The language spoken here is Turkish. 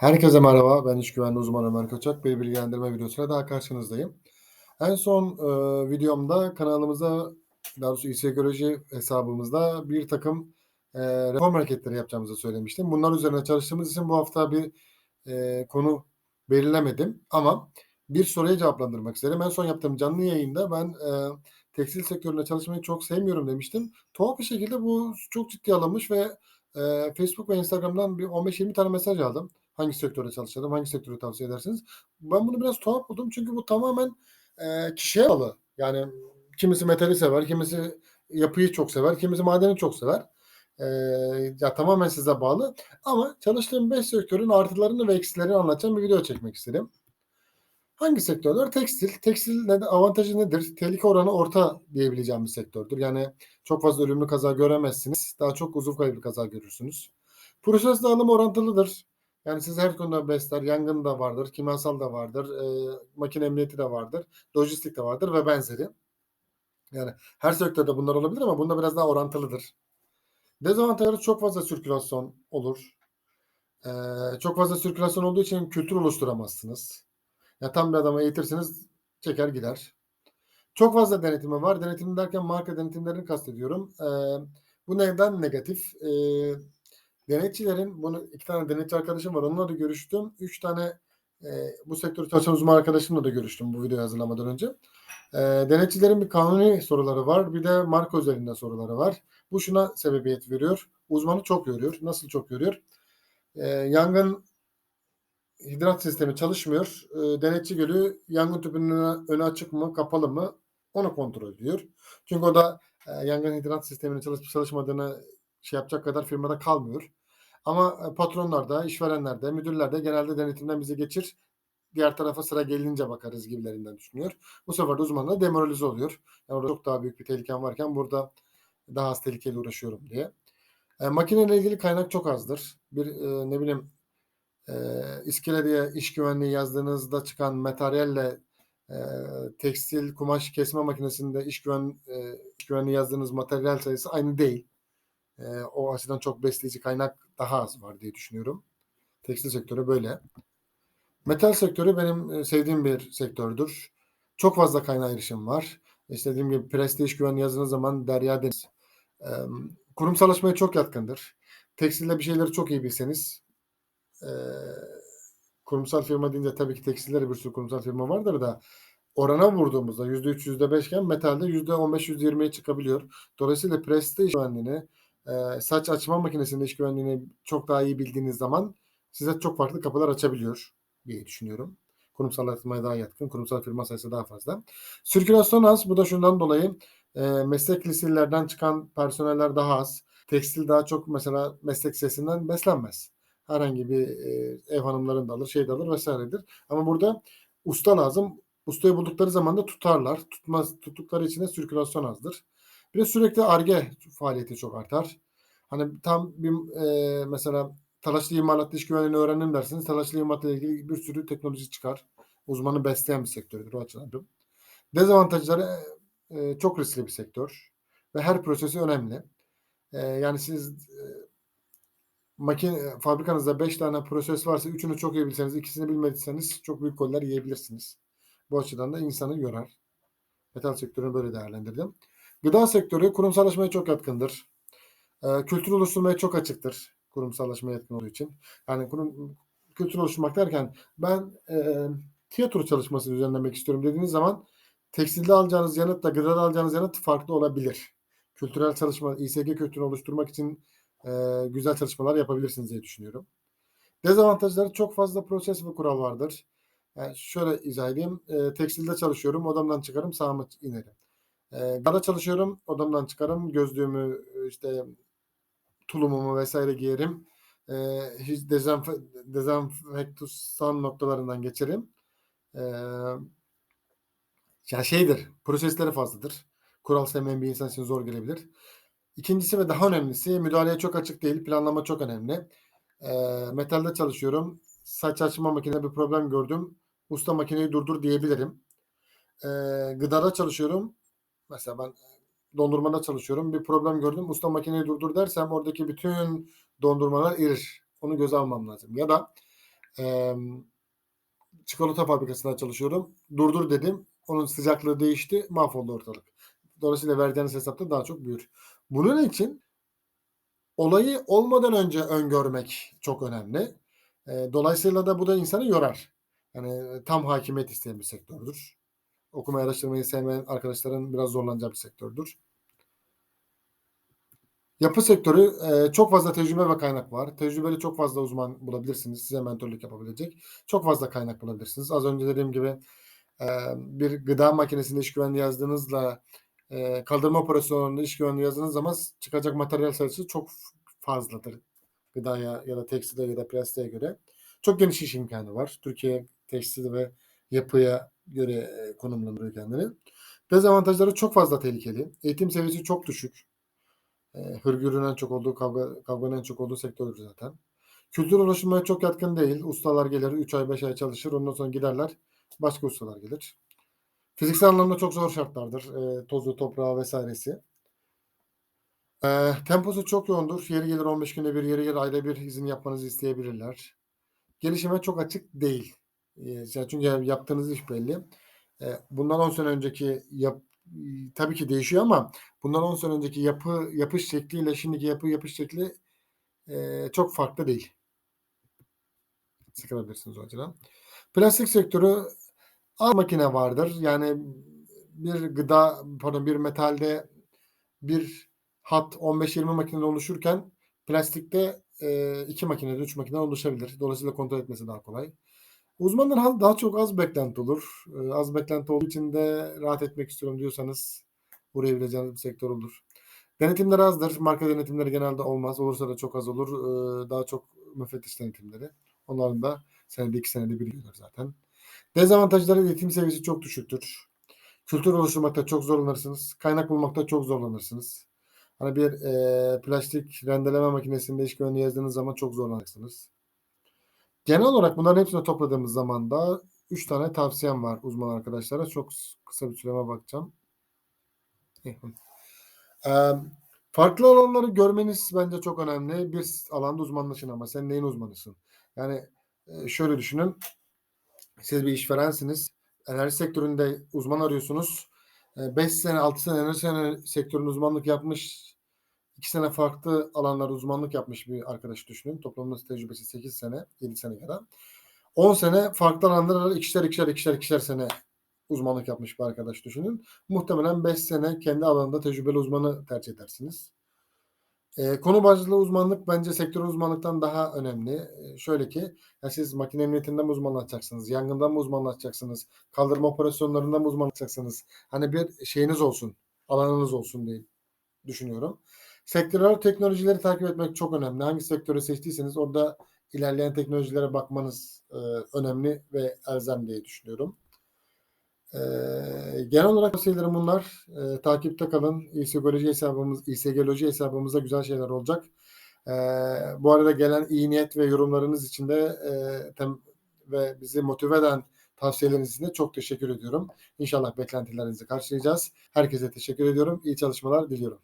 Herkese merhaba. Ben iş güvenliği uzmanı Ömer Koçak. Bir bilgilendirme videosuyla daha karşınızdayım. En son e, videomda kanalımızda, daha doğrusu İSGoloji hesabımızda bir takım e, reform hareketleri yapacağımızı söylemiştim. Bunlar üzerine çalıştığımız için bu hafta bir e, konu belirlemedim. Ama bir soruya cevaplandırmak isterim. En son yaptığım canlı yayında ben e, tekstil sektöründe çalışmayı çok sevmiyorum demiştim. Tuhaf bir şekilde bu çok ciddi alınmış ve e, Facebook ve Instagram'dan bir 15-20 tane mesaj aldım. Hangi sektörde çalışalım, hangi sektörü tavsiye edersiniz? Ben bunu biraz tuhaf buldum çünkü bu tamamen e, kişiye bağlı. Yani kimisi metali sever, kimisi yapıyı çok sever, kimisi madeni çok sever. E, ya tamamen size bağlı. Ama çalıştığım 5 sektörün artılarını ve eksilerini anlatacağım bir video çekmek istedim. Hangi sektörler? Tekstil. Tekstil ne, avantajı nedir? Tehlike oranı orta diyebileceğim bir sektördür. Yani çok fazla ölümlü kaza göremezsiniz. Daha çok uzuv kaybı kaza görürsünüz. Proses dağılımı orantılıdır. Yani siz her konuda besler, yangın da vardır, kimyasal da vardır, e, makine emniyeti de vardır, lojistik de vardır ve benzeri. Yani her sektörde bunlar olabilir ama bunda biraz daha orantılıdır. Dezavantajları çok fazla sirkülasyon olur. Ee, çok fazla sirkülasyon olduğu için kültür oluşturamazsınız. Ya tam bir adamı eğitirsiniz çeker gider. Çok fazla denetimi var. Denetim derken marka denetimlerini kastediyorum. Ee, bu neden negatif? Ee, denetçilerin bunu iki tane denetçi arkadaşım var. Onunla da görüştüm. Üç tane e, bu sektörü çalışan uzman arkadaşımla da görüştüm bu videoyu hazırlamadan önce. E, denetçilerin bir kanuni soruları var. Bir de marka özelinde soruları var. Bu şuna sebebiyet veriyor. Uzmanı çok yoruyor. Nasıl çok yoruyor? E, yangın hidrat sistemi çalışmıyor. E, denetçi geliyor. Yangın tüpünün önü açık mı, kapalı mı? Onu kontrol ediyor. Çünkü o da e, yangın hidrat sisteminin çalışıp çalışmadığını şey yapacak kadar firmada kalmıyor. Ama e, patronlar da, işverenler de, müdürler de genelde denetimden bizi geçir. Diğer tarafa sıra gelince bakarız gibilerinden düşünüyor. Bu sefer de uzmanlar demoralize oluyor. Yani orada çok daha büyük bir tehlikem varken burada daha az tehlikeyle uğraşıyorum diye. E, makineyle ilgili kaynak çok azdır. Bir e, ne bileyim e, iskele diye iş güvenliği yazdığınızda çıkan materyalle e, tekstil kumaş kesme makinesinde iş, güven, e, iş güvenliği yazdığınız materyal sayısı aynı değil. E, o açıdan çok besleyici kaynak daha az var diye düşünüyorum. Tekstil sektörü böyle. Metal sektörü benim sevdiğim bir sektördür. Çok fazla kaynağı erişim var. İşte dediğim gibi preste iş güvenliği yazdığınız zaman derya deniz. E, kurumsallaşmaya çok yatkındır. Tekstilde bir şeyleri çok iyi bilseniz e, kurumsal firma deyince tabii ki tekstillere bir sürü kurumsal firma vardır da orana vurduğumuzda %3, %5 iken metalde %15, %20'ye çıkabiliyor. Dolayısıyla preste iş güvenliğini e, saç açma makinesinin iş güvenliğini çok daha iyi bildiğiniz zaman size çok farklı kapılar açabiliyor diye düşünüyorum. Kurumsallaşmaya daha yatkın, kurumsal firma sayısı daha fazla. Sirkülasyon az. Bu da şundan dolayı e, meslek liselerden çıkan personeller daha az. Tekstil daha çok mesela meslek sesinden beslenmez. Herhangi bir e, ev hanımların da alır, şey de alır vesairedir. Ama burada usta lazım. Ustayı buldukları zaman da tutarlar. Tutmaz, tuttukları için de sirkülasyon azdır. Bir de sürekli arge faaliyeti çok artar. Hani tam bir e, mesela talaşlı imalat dış güvenliğini öğrenin dersiniz. Talaşlı imalatla ilgili bir sürü teknoloji çıkar. Uzmanı besleyen bir sektördür o açıdan. Dezavantajları e, çok riskli bir sektör ve her prosesi önemli. E, yani siz e, makine fabrikanızda 5 tane proses varsa üçünü çok iyi bilseniz, ikisini bilmediyseniz çok büyük goller yiyebilirsiniz. Bu açıdan da insanı yorar. Metal sektörünü böyle değerlendirdim. Gıda sektörü kurumsallaşmaya çok yatkındır. E, kültür oluşturmaya çok açıktır. Kurumsallaşmaya yatkın olduğu için. Yani kurum, kültür oluşturmak derken ben e, tiyatro çalışması düzenlemek istiyorum dediğiniz zaman tekstilde alacağınız yanıt da gıdada alacağınız yanıt farklı olabilir. Kültürel çalışma, İSG kültürünü oluşturmak için e, güzel çalışmalar yapabilirsiniz diye düşünüyorum. Dezavantajları çok fazla proses ve kural vardır. Yani şöyle izah edeyim. E, tekstilde çalışıyorum, odamdan çıkarım, sağıma inerim. E, çalışıyorum, odamdan çıkarım, gözlüğümü, işte tulumumu vesaire giyerim. E, hiç dezenf dezenfektustan noktalarından geçerim. E, ya şeydir, prosesleri fazladır. Kural sevmeyen bir insan için zor gelebilir. İkincisi ve daha önemlisi müdahaleye çok açık değil. Planlama çok önemli. E, metalde çalışıyorum. Saç açma makinede bir problem gördüm. Usta makineyi durdur diyebilirim. E, gıdada çalışıyorum. Mesela ben dondurmada çalışıyorum. Bir problem gördüm. Usta makineyi durdur dersem oradaki bütün dondurmalar erir. Onu göze almam lazım. Ya da Emm, çikolata fabrikasında çalışıyorum. Durdur dedim. Onun sıcaklığı değişti. Mahvoldu ortalık. Dolayısıyla vereceğiniz hesap da daha çok büyür. Bunun için olayı olmadan önce öngörmek çok önemli. Eee, dolayısıyla da bu da insanı yorar. Yani tam hakimiyet isteyen bir sektördür. Okumayı, araştırmayı sevmeyen arkadaşların biraz zorlanacağı bir sektördür. Yapı sektörü, eee, çok fazla tecrübe ve kaynak var. Tecrübeli çok fazla uzman bulabilirsiniz. Size mentörlük yapabilecek. Çok fazla kaynak bulabilirsiniz. Az önce dediğim gibi, eee, bir gıda makinesinde iş güvenliği yazdığınızla, eee, kaldırma operasyonlarında iş güvenliği yazdığınız zaman çıkacak materyal sayısı çok fazladır. Gıdaya ya da tekstile ya da plastiğe göre. Çok geniş iş imkânı var. Türkiye tekstil ve yapıya göre, eee, konumlandırıyor kendini. Dezavantajları çok fazla tehlikeli. Eğitim seviyesi çok düşük. Eee, hırgürün en çok olduğu, kavga kavganın en çok olduğu sektördür zaten. Kültür oluşturmaya çok yatkın değil. Ustalar gelir, 3 ay, 5 ay çalışır. Ondan sonra giderler. Başka ustalar gelir. Fiziksel anlamda çok zor şartlardır. Eee, tozu, toprağı vs.si. Eee, temposu çok yoğundur. Yeri gelir 15 günde bir, yeri gelir ayda bir izin yapmanızı isteyebilirler. Gelişime çok açık değil. Eee, çünkü yaptığınız iş belli. Eee, bundan 10 sene önceki yap tabii ki değişiyor ama bundan 10 sene önceki yapı yapış şekliyle şimdiki yapı yapış şekli, eee, çok farklı değil. Sıkılabilirsiniz o açıdan. Plastik sektörü az makine vardır. Yani bir gıda, pardon bir metalde bir hat 15-20 makineden oluşurken plastikte, eee, 2 makineden 3 makineden oluşabilir. Dolayısıyla kontrol etmesi daha kolay. Uzmandan daha çok az beklenti olur. Eee, az beklenti olduğu için de rahat etmek istiyorum diyorsanız uğrayabileceğiniz bir sektör olur. Denetimler azdır. Marka denetimleri genelde olmaz. Olursa da çok az olur. Eee, daha çok müfettiş denetimleri. Onların da senede 2 senede 1 geliyor zaten. Dezavantajları eğitim seviyesi çok düşüktür. Kültür oluşturmakta çok zorlanırsınız. Kaynak bulmakta çok zorlanırsınız. Hani bir, eee, plastik rendeleme makinesinde iş güvenliği yazdığınız zaman çok zorlanırsınız. Genel olarak bunların hepsini topladığımız zaman da 3 tane tavsiyem var uzman arkadaşlara. Çok kısa bir süreme bakacağım. Emm, farklı alanları görmeniz bence çok önemli. Bir alanda uzmanlaşın ama sen neyin uzmanısın? Yani, şöyle düşünün. Siz bir işverensiniz. Enerji sektöründe uzman arıyorsunuz. Eee, 5 sene, 6 sene enerji sektöründe uzmanlık yapmış, 2 sene farklı alanlarda uzmanlık yapmış bir arkadaşı düşünün. Toplamda tecrübesi 8 sene, 7 sene ya da. 10 sene farklı alanlarda ikişer, ikişer, ikişer, ikişer sene uzmanlık yapmış bir arkadaş düşünün. Muhtemelen 5 sene kendi alanında tecrübeli uzmanı tercih edersiniz. Eee, konu bazlı uzmanlık bence sektör uzmanlıktan daha önemli. Eee, şöyle ki, ya siz makine emniyetinden mi uzmanlaşacaksınız, yangından mı uzmanlaşacaksınız, kaldırma operasyonlarından mı uzmanlaşacaksınız? Hani bir şeyiniz olsun, alanınız olsun diye düşünüyorum. Sektörel teknolojileri takip etmek çok önemli. Hangi sektörü seçtiyseniz orada ilerleyen teknolojilere bakmanız, eee, önemli ve elzem diye düşünüyorum. Eee, genel olarak tavsiyelerim bunlar. Eee, takipte kalın. İSGoloji hesabımız İSGoloji hesabımızda güzel şeyler olacak. Eee, bu arada gelen iyi niyet ve yorumlarınız için de, eee, tem ve bizi motive eden tavsiyeleriniz için de çok teşekkür ediyorum. İnşallah beklentilerinizi karşılayacağız. Herkese teşekkür ediyorum. İyi çalışmalar diliyorum.